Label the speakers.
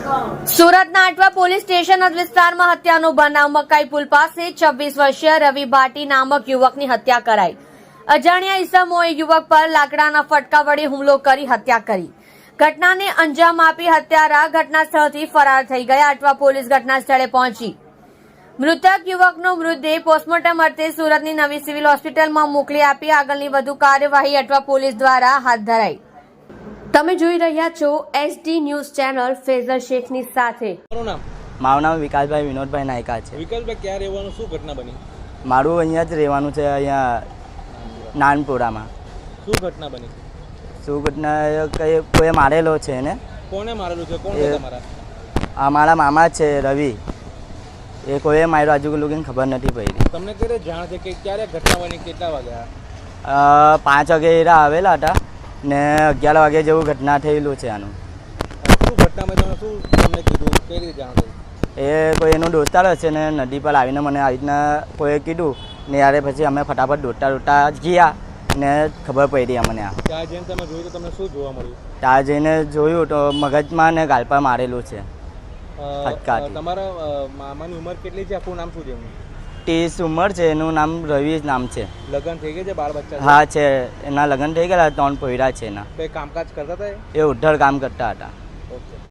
Speaker 1: સુરતના આટવા police station વિસ્તારમાં હત્યાનો બનાવ મકાઈ પુલ પાસે છવ્વીસ વર્ષીય રવિ ભાટી નામક યુવકની હત્યા કરાઈ. અજાણ્યા ઈસમોએ યુવક પર લાકડાના ફટકા વડે હુમલો કરી હત્યા કરી. ઘટનાને અંજામ આપી હત્યારા ઘટના સ્થળથી ફરાર થઈ ગયા આટવા પોલીસ ઘટના સ્થળે પહોંચી. મૃતક યુવકનો મૃતદેહ પોસ્ટમોર્ટમ અર્થે સુરતની નવી સિવિલ હોસ્પિટલમાં મોકલી આપી આગળની વધુ કાર્યવાહી અટવા પોલીસ દ્વારા હાથ ધરાઈ. તમે જોઈ રહ્યા છો એસડી ન્યૂઝ ચેનલ ફેઝર શેખની સાથે.
Speaker 2: મારું નામ?
Speaker 3: મારું નામ વિકાસભાઈ વિનોદભાઈ નાયકા છે.
Speaker 2: વિકાસભાઈ ક્યાં રહેવાનું શું ઘટના બની?
Speaker 3: મારું અહીંયા જ રહેવાનું છે અહીંયા નાનપુરામાં.
Speaker 2: શું ઘટના બની?
Speaker 3: શું ઘટના એ કઈ કોઈ મારેલો છે એને?
Speaker 2: કોને મારેલું છે? કોણ છે તમારા?
Speaker 3: આ મારા મામા છે રવિ. એ કોઈએ માર્યો હજુ લોકોને ખબર નથી પડી.
Speaker 2: તમને ક્યારે જાણ છે કે ક્યારે ઘટના બની કેટલા વાગ્યા?
Speaker 3: પાંચ વાગે એરા આવેલા હતા. ને અગિયાર વાગે જેવું ઘટના થયેલું છે આનું.
Speaker 2: શું ઘટનામાં તમે શું તમને કીધું? કઈ રીતે જાણ
Speaker 3: એ કોઈ એનો દોસ્તાર હશે ને નદી પર આવીને મને આવી રીતના કોઈએ કીધું ને યારે પછી અમે ફટાફટ દોડતા દોડતા ગયા ને ખબર પડી અમને આ.
Speaker 2: ત્યાં જઈને તમે જોયું તો તમને શું જોવા મળ્યું?
Speaker 3: ત્યાં જઈને જોયું તો મગજમાં ને ગાલ પર મારેલું છે.
Speaker 2: તમારા મામાની ઉંમર કેટલી છે? આખું નામ શું છે
Speaker 3: ત્રીસ ઉંમર છે એનું નામ રવિ નામ છે.
Speaker 2: લગ્ન થઈ ગયા છે બાળ બચ્ચા
Speaker 3: હા છે. એના લગ્ન થઈ ગયા ત્રણ પોયરા છે એના.
Speaker 2: કામકાજ કરતા હતા એ?
Speaker 3: ઉઢળ કામ કરતા હતા.